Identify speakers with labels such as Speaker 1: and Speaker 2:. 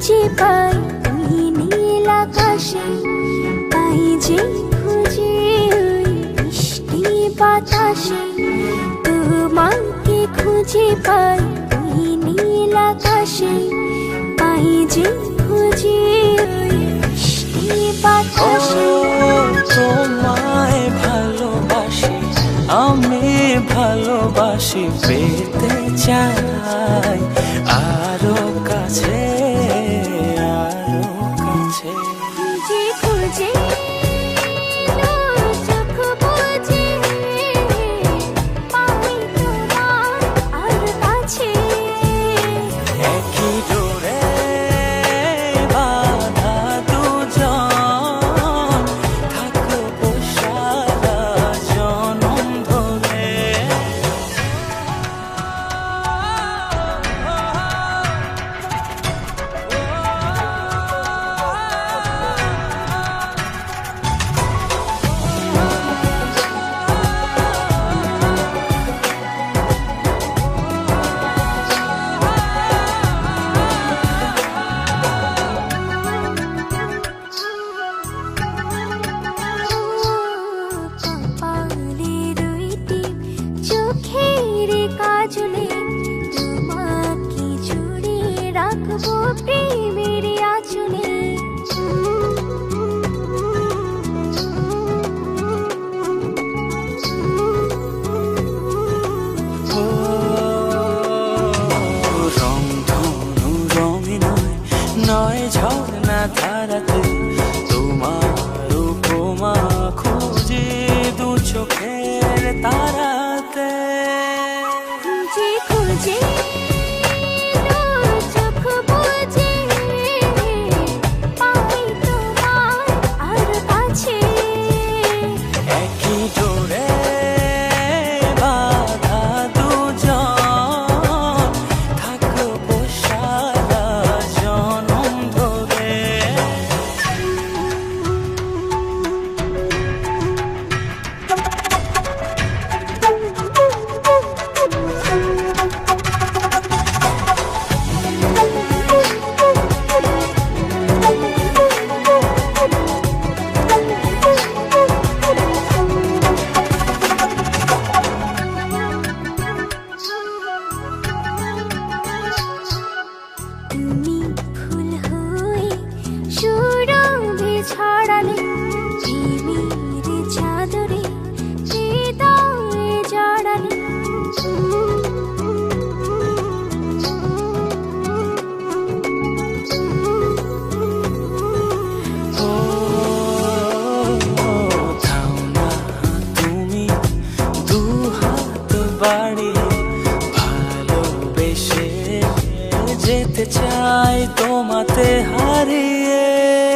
Speaker 1: খুঁজে পাই তুই নীল আকাশে। পাই যে খুঁজে মিষ্টি বাতাসে। তোমাকে খুঁজে পাই তুই নীল আকাশে। পাই যে খুঁজে মিষ্টি বাতাসে।
Speaker 2: তোমায় ভালোবাসি, আমি ভালোবাসি, পেতে চাই, আরও কাছে
Speaker 1: খুঁজে খুঁজে
Speaker 2: খুঁজে বাড়ি ভালোবেসে যেতে চাই তোমাতে হারিয়ে।